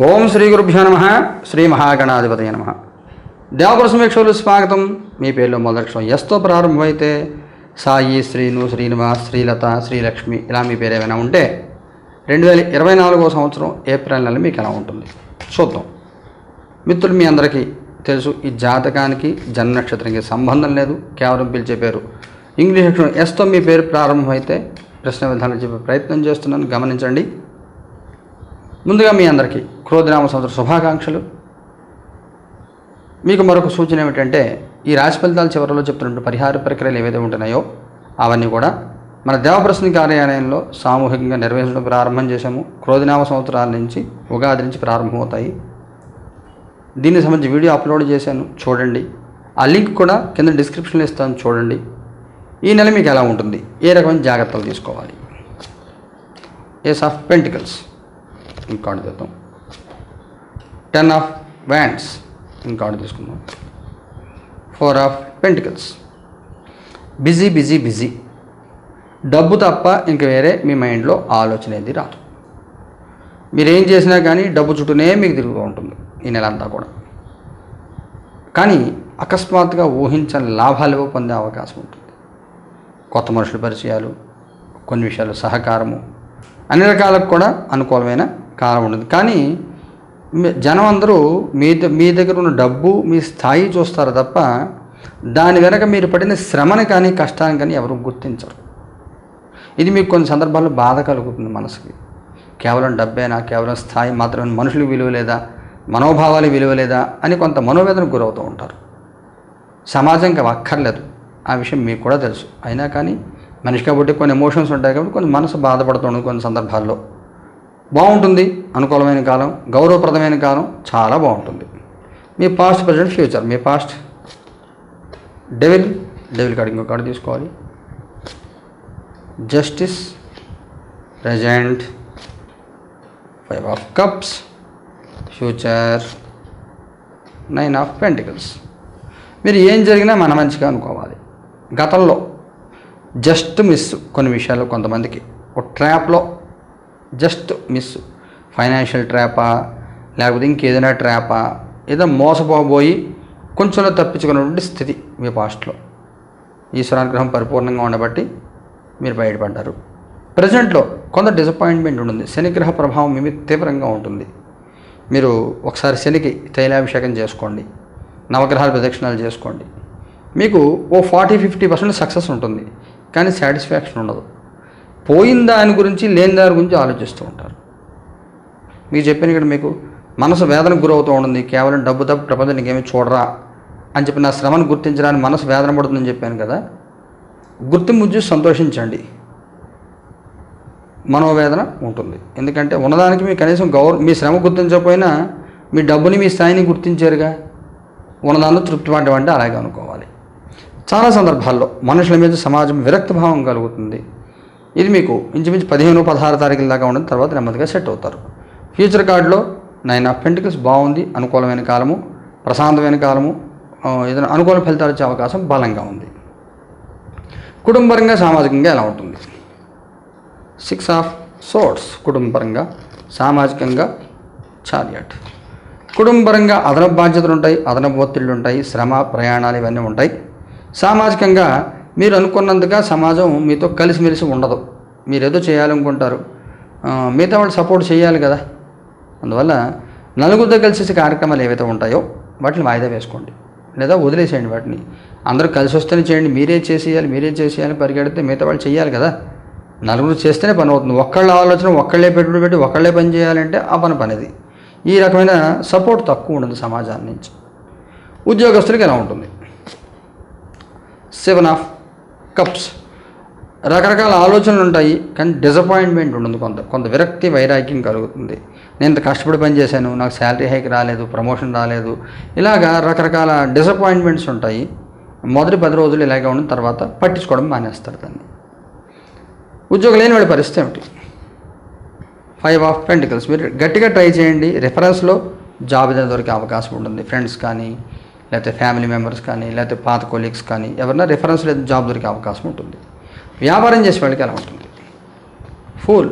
ఓం శ్రీ గురుభ్యో నమ శ్రీ మహాగణాధిపతయ నమ. దేవపుర సమీక్షలు స్వాగతం. మీ పేర్లో మొదలక్షం ఎస్తో ప్రారంభమైతే సాయి శ్రీను శ్రీనివాస్ శ్రీలత శ్రీలక్ష్మి ఇలా మీ పేరు ఏమైనా ఉంటే రెండు వేల ఇరవై నాలుగో సంవత్సరం ఏప్రిల్ నెల మీకు ఎలా ఉంటుంది? చూద్దాం. మిత్రులు మీ అందరికీ తెలుసు ఈ జాతకానికి జన్మ నక్షత్రానికి సంబంధం లేదు. కేవలం పిలిచే పేరు. ఇంగ్లీష్ అక్షరం ఎస్తో మీ పేరు ప్రారంభమైతే ప్రశ్న విధానం చెప్పే ప్రయత్నం చేస్తున్నాను. గమనించండి. ముందుగా మీ అందరికీ క్రోధనామ సంవత్సర శుభాకాంక్షలు. మీకు మరొక సూచన ఏమిటంటే ఈ రాశి ఫలితాల చివరిలో చెప్తున్న పరిహార ప్రక్రియలు ఏవైతే ఉంటున్నాయో అవన్నీ కూడా మన దేవప్రశ్ని కార్యాలయంలో సామూహికంగా నిర్వహించడం ప్రారంభం చేశాము. క్రోధనామ సంవత్సరాల నుంచి ఉగాది నుంచి ప్రారంభమవుతాయి. దీనికి సంబంధించి వీడియో అప్లోడ్ చేశాను చూడండి. ఆ లింక్ కూడా కింద డిస్క్రిప్షన్లో ఇస్తాను చూడండి. ఈ నెల మీకు ఎలా ఉంటుంది? ఏ రకమైన జాగ్రత్తలు తీసుకోవాలి? ఏస్ ఆఫ్ పెంటికల్స్ ఇంకా కార్డు చేద్దాం టెన్ ఆఫ్ వ్యాండ్స్ ఇంకోటి తీసుకుందాం. Four of pentacles busy busy busy డబ్బు తప్ప ఇంక వేరే మీ మైండ్లో ఆలోచన ఏది రాదు. మీరేం చేసినా కానీ డబ్బు చుట్టూనే మీకు తిరుగుతూ ఉంటుంది ఈ నెల అంతా కూడా. కానీ అకస్మాత్తుగా ఊహించని లాభాలు పొందే అవకాశం ఉంటుంది. కొత్త మనుషుల పరిచయాలు కొన్ని విషయాలు సహకారము అన్ని రకాలకు కూడా అనుకూలమైన కాలం ఉంటుంది కానీ జనం అందరూ మీ మీ దగ్గర ఉన్న డబ్బు మీ స్థాయి చూస్తారు తప్ప దాని వెనక మీరు పడిన శ్రమని కానీ కష్టాన్ని కానీ ఎవరు గుర్తించరు. ఇది మీకు కొన్ని సందర్భాల్లో బాధ కలుగుతుంది మనసుకి. కేవలం డబ్బేనా? కేవలం స్థాయి మాత్రమే మనుషులకు విలువ లేదా? మనోభావాలు విలువ లేదా? అని కొంత మనోవేదనకు గురవుతూ ఉంటారు. సమాజంకి అక్కర్లేదు. ఆ విషయం మీకు కూడా తెలుసు. అయినా కానీ మనిషి కాబట్టి కొన్ని ఎమోషన్స్ ఉంటాయి కాబట్టి కొంచెం మనసు బాధపడుతుంది కొన్ని సందర్భాల్లో. బాగుంటుంది అనుకూలమైన కాలం గౌరవప్రదమైన కాలం చాలా బాగుంటుంది. మీ పాస్ట్ ప్రజెంట్ ఫ్యూచర్ మీ పాస్ట్ డెవిల్ డెవిల్ కార్డు ఇంకో కార్డు తీసుకోవాలి. Justice present five of cups future nine of pentacles మీరు ఏం జరిగినా మన మంచిగా అనుకోవాలి. గతంలో జస్ట్ మిస్ కొన్ని విషయాలు కొంతమందికి. ఒక ట్రాప్లో జస్ట్ మిస్. ఫైనాన్షియల్ ట్రాపా లేకపోతే ఇంకేదైనా ట్రాపా ఏదో మోసపోబోయి కొంచెంలో తప్పించుకున్నటువంటి స్థితి మీ పాస్ట్లో ఈశ్వరానుగ్రహం పరిపూర్ణంగా ఉండబట్టి మీరు బయటపడ్డారు. ప్రజెంట్లో కొంత డిసప్పాయింట్మెంట్ ఉంటుంది. శనిగ్రహ ప్రభావం మీ మీద తీవ్రంగా ఉంటుంది. మీరు ఒకసారి శనికి తైలాభిషేకం చేసుకోండి. నవగ్రహాల ప్రదక్షిణాలు చేసుకోండి. మీకు ఓ ఫార్టీ ఫిఫ్టీ పర్సెంట్ సక్సెస్ ఉంటుంది. కానీ సాటిస్ఫాక్షన్ ఉండదు. పోయిన దాని గురించి లేని దాని గురించి ఆలోచిస్తూ ఉంటారు. మీకు చెప్పాను ఇక్కడ మీకు మనసు వేదనకు గురవుతూ ఉంటుంది. కేవలం డబ్బు తప్ప ప్రపంచానికి ఏమి చూడరా అని చెప్పి నా శ్రమను గుర్తించడానికి మనసు వేదన పడుతుందని చెప్పాను కదా. గుర్తింపు చూసి సంతోషించండి. మనోవేదన ఉంటుంది. ఎందుకంటే ఉన్నదానికి మీ కనీసం గౌరవ మీ శ్రమ గుర్తించకపోయినా మీ డబ్బుని మీ స్థాయిని గుర్తించారుగా. ఉన్నదానిలో తృప్తి పడ్డం అంటే అలాగే అనుకోవాలి. చాలా సందర్భాల్లో మనుషుల మీద సమాజం విరక్తభావం కలుగుతుంది. ఇది మీకు ఇంచుమించు పదిహేను పదహారు తారీఖుల దాకా ఉండడం తర్వాత నెమ్మదిగా సెట్ అవుతారు. ఫ్యూచర్ కార్డులో నైన్ ఆఫ్ పెంటికల్స్ బాగుంది అనుకూలమైన కాలము ప్రశాంతమైన కాలము ఏదైనా అనుకూల ఫలితాలు వచ్చే అవకాశం బలంగా ఉంది. కుటుంబపరంగా సామాజికంగా ఎలా ఉంటుంది? సిక్స్ ఆఫ్ సోర్ట్స్ కుటుంబపరంగా సామాజికంగా చారియట్. కుటుంబపరంగా అదనపు బాధ్యతలు ఉంటాయి అదనపు ఒత్తిళ్ళు ఉంటాయి శ్రమ ప్రయాణాలు ఇవన్నీ ఉంటాయి. సామాజికంగా మీరు అనుకున్నందుగా సమాజం మీతో కలిసిమెలిసి ఉండదు. మీరు ఏదో చేయాలనుకుంటారు మిగతా వాళ్ళు సపోర్ట్ చేయాలి కదా. అందువల్ల నలుగురితో కలిసి చేసే కార్యక్రమాలు ఏవైతే ఉంటాయో వాటిని వాయిదా వేసుకోండి. లేదా వదిలేసేయండి వాటిని. అందరూ కలిసి వస్తేనే చేయండి. మీరే చేసేయాలి మీరే చేసేయాలి పరిగెడితే మిగతా వాళ్ళు చేయాలి కదా. నలుగురు చేస్తేనే పని అవుతుంది. ఒక్కళ్ళ ఆలోచన ఒక్కళ్ళే పెట్టుబడి పెట్టి ఒక్కళ్ళే పని చేయాలంటే ఆ పని పనిది. ఈ రకమైన సపోర్ట్ తక్కువ ఉండదు సమాజాన్ని నుంచి. ఉద్యోగస్తులకి ఎలా ఉంటుంది? సెవెన్ ఆఫ్ కప్స్ రకరకాల ఆలోచనలు ఉంటాయి కానీ డిసప్పాయింట్మెంట్ ఉంటుంది కొంత కొంత విరక్తి వైరాగ్యం కలుగుతుంది. నేను ఇంత కష్టపడి పని చేశాను నాకు శాలరీ హైక్ రాలేదు ప్రమోషన్ రాలేదు. ఇలాగా రకరకాల డిసప్పాయింట్మెంట్స్ ఉంటాయి. మొదటి పది రోజులు ఇలాగే ఉన్న తర్వాత పట్టించుకోవడం మానేస్తారు దాన్ని. ఉద్యోగం లేని వాళ్ళ పరిస్థితి ఏమిటి? ఫైవ్ ఆఫ్ పెంటికల్స్ మీరు గట్టిగా ట్రై చేయండి. రిఫరెన్స్లో జాబ్ ఏదైనా దొరికే అవకాశం ఉంటుంది. ఫ్రెండ్స్ కానీ లేకపోతే ఫ్యామిలీ మెంబర్స్ కానీ లేకపోతే పాత కొలీగ్స్ కానీ ఎవరైనా రిఫరెన్స్ లేదా జాబ్ దొరికే అవకాశం ఉంటుంది. వ్యాపారం చేసే వాళ్ళకి ఎలా ఉంటుంది. ఫుల్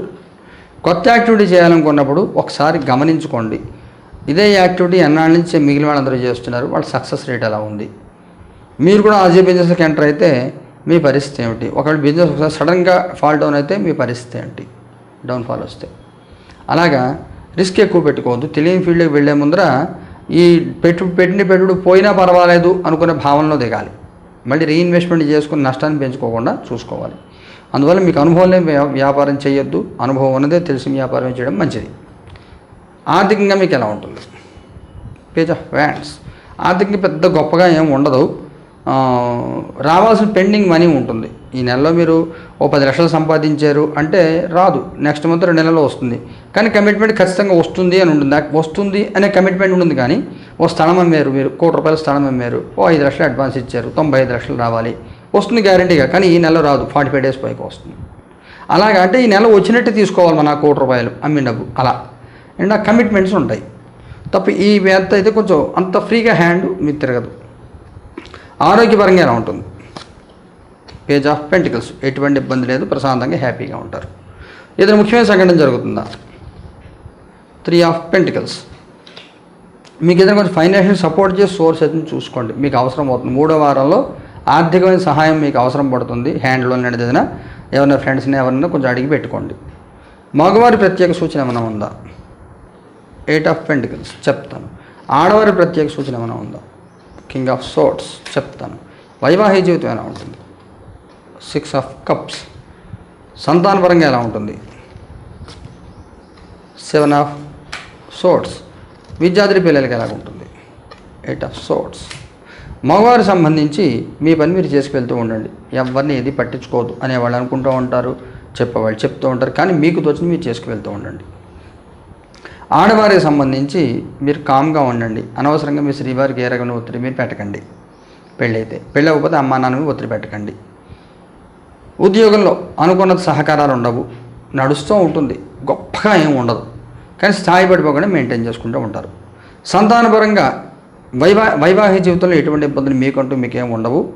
కొత్త యాక్టివిటీ చేయాలనుకున్నప్పుడు ఒకసారి గమనించుకోండి. ఇదే యాక్టివిటీ ఎన్నాళ్ళ నుంచి మిగిలిన వాళ్ళందరూ చేస్తున్నారు వాళ్ళ సక్సెస్ రేట్ ఎలా ఉంది? మీరు కూడా అజీ బిజినెస్కి ఎంటర్ అయితే మీ పరిస్థితి ఏమిటి? ఒకవేళ బిజినెస్ ఒకసారి సడన్గా ఫాల్ డౌన్ అయితే మీ పరిస్థితి ఏంటి? డౌన్ఫాల్ వస్తే. అలాగా రిస్క్ ఎక్కువ పెట్టుకోవద్దు. తెలియని ఫీల్డ్కి వెళ్ళే ముందర ఈ పెట్టు పెట్టిన పెట్టుడు పోయినా పర్వాలేదు అనుకునే భావనలో దిగాలి. మళ్ళీ రీఇన్వెస్ట్మెంట్ చేసుకుని నష్టాన్ని పెంచుకోకుండా చూసుకోవాలి. అందువల్ల మీకు అనుభవం లేని వ్యాపారం చేయొద్దు. అనుభవం ఉన్నదే తెలిసి వ్యాపారం చేయడం మంచిది. ఆర్థికంగా మీకు ఎలా ఉంటుంది? Page of wands. ఆర్థికంగా పెద్ద గొప్పగా ఏం ఉండదు. రావాల్సిన పెండింగ్ మనీ ఉంటుంది. ఈ నెలలో మీరు ఓ పది లక్షలు సంపాదించారు అంటే రాదు. నెక్స్ట్ మంత్ రెండు నెలలో వస్తుంది. కానీ కమిట్మెంట్ ఖచ్చితంగా వస్తుంది అని ఉంటుంది. నాకు వస్తుంది అనే కమిట్మెంట్ ఉంటుంది కానీ ఓ స్థలం అమ్మారు మీరు. కోటి రూపాయల స్థలం అమ్మారు. ఓ ఐదు లక్షలు అడ్వాన్స్ ఇచ్చారు. తొంభై ఐదు లక్షలు రావాలి. వస్తుంది గ్యారంటీగా కానీ ఈ నెల రాదు. ఫార్టీ ఫైవ్ డేస్ పైకి వస్తుంది. అలాగా అంటే ఈ నెల వచ్చినట్టు తీసుకోవాలి మన కోటి రూపాయలు అమ్మిన డబ్బు. అలా. అండ్ ఆ కమిట్మెంట్స్ ఉంటాయి. తప్ప ఈ వేత్త అయితే కొంచెం అంత ఫ్రీగా హ్యాండ్ మీకు తిరగదు. ఆరోగ్యపరంగా ఎలా ఉంటుంది? పేజ్ ఆఫ్ పెంటికల్స్ ఎటువంటి ఇబ్బంది లేదు. ప్రశాంతంగా హ్యాపీగా ఉంటారు. ఏదైనా ముఖ్యమైన సంఘటన జరుగుతుందా? త్రీ ఆఫ్ పెంటికల్స్ మీకు ఏదైనా కొంచెం ఫైనాన్షియల్ సపోర్ట్ చేసి సోర్స్ అయితే చూసుకోండి. మీకు అవసరం అవుతుంది. మూడో వారంలో ఆర్థికమైన సహాయం మీకు అవసరం పడుతుంది. హ్యాండ్లో ఏదైనా ఎవరైనా ఫ్రెండ్స్ని ఎవరైనా కొంచెం అడిగి పెట్టుకోండి. మగవారి ప్రత్యేక సూచన ఏమైనా ఉందా? ఎయిట్ ఆఫ్ పెంటికల్స్ చెప్తాను. ఆడవారి ప్రత్యేక సూచన ఏమైనా ఉందా? కింగ్ ఆఫ్ సోట్స్ చెప్తాను. వైవాహిక జీవితం ఏమైనా ఉంటుంది? Six of cups. సంతానపరంగా ఎలా ఉంటుంది? సెవెన్ ఆఫ్ సోట్స్ విద్యార్థి పిల్లలకి ఎలా ఉంటుంది? ఎయిట్ ఆఫ్ సోట్స్ మగవారికి సంబంధించి మీ పని మీరు చేసుకెళ్తూ ఉండండి. ఎవరిని ఏది పట్టించుకోవద్దు అనేవాళ్ళు అనుకుంటూ ఉంటారు చెప్పేవాళ్ళు చెప్తూ ఉంటారు కానీ మీకు తోచింది మీరు చేసుకువెళ్తూ ఉండండి. ఆడవారికి సంబంధించి మీరు కామ్గా ఉండండి. అనవసరంగా మీ శ్రీవారికి ఏ రకమైన ఒత్తిడి మీరు పెట్టకండి. పెళ్ళైతే పెళ్ళి అవ్వకపోతే అమ్మా నాన్న ఒత్తిడి పెట్టకండి. ఉద్యోగంలో అనుకున్న సహకారాలు ఉండవు నడుస్తూ ఉంటుంది గొప్పగా ఏం ఉండదు. కానీ స్థాయి పడిపోకుండా మెయింటైన్ చేసుకుంటూ ఉంటారు. సంతానపరంగా వైవా వైవాహిక జీవితంలో ఎటువంటి ఇబ్బందులు మీకంటూ మీకేం ఉండవు.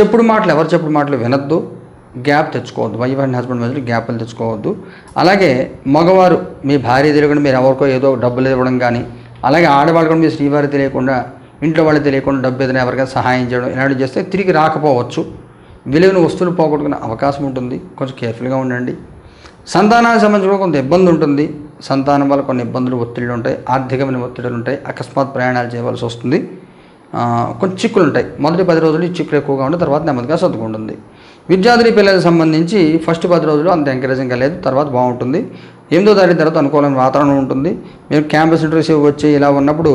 చెప్పుడు మాటలు ఎవరు చెప్పుడు మాటలు వినొద్దు. గ్యాప్ తెచ్చుకోవద్దు. వైఫ్ అండ్ హస్బెండ్ మధ్యలో గ్యాప్లు తెచ్చుకోవద్దు. అలాగే మగవారు మీ భార్య తెలియకుండా మీరు ఎవరికో ఏదో డబ్బులు ఇవ్వడం కానీ అలాగే ఆడవాళ్ళు కూడా మీ శ్రీవారి తెలియకుండా ఇంట్లో వాళ్ళు తెలియకుండా డబ్బు ఏదైనా ఎవరికైనా సహాయం చేయడం ఇలాంటివి చేస్తే తిరిగి రాకపోవచ్చు. విలువైన వస్తువులు పోగొట్టుకునే అవకాశం ఉంటుంది. కొంచెం కేర్ఫుల్గా ఉండండి. సంతానానికి సంబంధించి కూడా కొంత ఇబ్బంది ఉంటుంది. సంతానం వల్ల కొన్ని ఇబ్బందులు ఒత్తిళ్ళు ఉంటాయి. ఆర్థికమైన ఒత్తిడులు ఉంటాయి. అకస్మాత్ ప్రయాణాలు చేయవలసి వస్తుంది. కొన్ని కొంచెం చిక్కులు ఉంటాయి. మొదటి పది రోజులు ఈ చిక్కులు ఎక్కువగా ఉంటే తర్వాత నెమ్మదిగా సర్దుకుంటుంది. విద్యార్థి పిల్లలకు సంబంధించి ఫస్ట్ పది రోజులు అంత ఎంకరేజింగ్గా లేదు తర్వాత బాగుంటుంది. ఎనిమిదో తారీఖు తర్వాత అనుకూలమైన వాతావరణం ఉంటుంది. మీరు క్యాంపస్ ఇంటర్వ్యూస్ వచ్చి ఇలా ఉన్నప్పుడు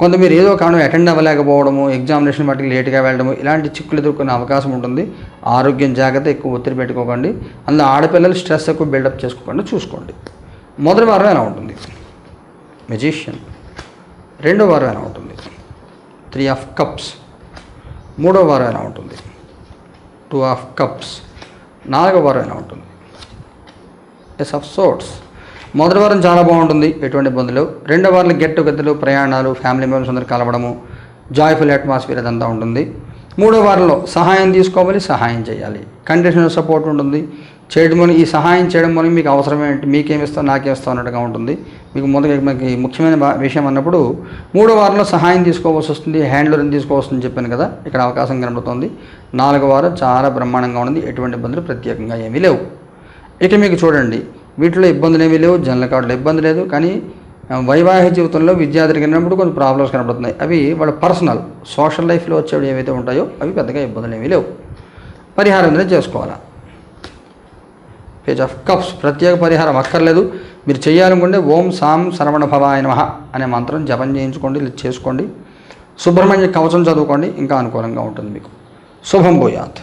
కొంత మీరు ఏదో కారణం అటెండ్ అవ్వలేకపోవడము ఎగ్జామినేషన్ బట్టి లేట్గా వెళ్ళడము ఇలాంటి చిక్కులు ఎదుర్కొనే అవకాశం ఉంటుంది. ఆరోగ్యం జాగ్రత్త ఎక్కువ ఒత్తిడి పెట్టుకోకండి. అందులో ఆడపిల్లలు స్ట్రెస్ ఎక్కువ బిల్డప్ చేసుకోకుండా చూసుకోండి. మొదటి వారం ఎలా ఉంటుంది? మెజిషియన్ రెండో వారం ఎలా ఉంటుంది? త్రీ ఆఫ్ కప్స్ మూడో వారం ఎలా ఉంటుంది? టూ ఆఫ్ కప్స్ నాలుగో వారం ఎలా ఉంటుంది? ఎస్ ఆఫ్ సోట్స్ మొదటి వారం చాలా బాగుంటుంది. ఎటువంటి ఇబ్బందులు రెండో వారం గెట్ టుగెదర్లు ప్రయాణాలు ఫ్యామిలీ మెంబర్స్ అందరూ కలవడము జాయ్ఫుల్ అట్మాస్ఫియర్ అదంతా ఉంటుంది. మూడో వారంలో సహాయం తీసుకోవాలి సహాయం చేయాలి. కండిషనల్ సపోర్ట్ ఉంటుంది. చేయడం మూలం ఈ సహాయం చేయడం మూలం మీకు అవసరం ఏంటి మీకేమి నాకేమిస్తావు అన్నట్టుగా ఉంటుంది. మీకు మొదటి మీకు ముఖ్యమైన విషయం అన్నప్పుడు మూడో వారంలో సహాయం తీసుకోవాల్సి వస్తుంది హ్యాండ్లర్ తీసుకోవాల్సి వస్తుంది చెప్పాను కదా ఇక్కడ అవకాశం కనబడుతుంది. నాలుగో వారం చాలా బ్రహ్మాండంగా ఉంది ఎటువంటి ఇబ్బందులు ప్రత్యేకంగా ఏమీ లేవు. ఇక మీకు చూడండి వీటిలో ఇబ్బందులు ఏమీ లేవు జనరల్ కార్డులో ఇబ్బంది లేదు. కానీ వైవాహిక జీవితంలో విద్యార్థులకి వెళ్ళినప్పుడు కొన్ని ప్రాబ్లమ్స్ కనబడుతున్నాయి. అవి వాళ్ళ పర్సనల్ సోషల్ లైఫ్లో వచ్చేవి ఏవైతే ఉంటాయో అవి పెద్దగా ఇబ్బందులు ఏమీ లేవు. పరిహారం అనేది చేసుకోవాలా? పేజ్ ఆఫ్ కప్స్ ప్రత్యేక పరిహారం అక్కర్లేదు. మీరు చేయాలనుకుంటే ఓం సాం శరవణ భవాయ నమ అనే మంత్రం జపం చేయించుకోండి చేసుకోండి. సుబ్రహ్మణ్య కవచం చదువుకోండి ఇంకా అనుకూలంగా ఉంటుంది మీకు. శుభం భూయాత్.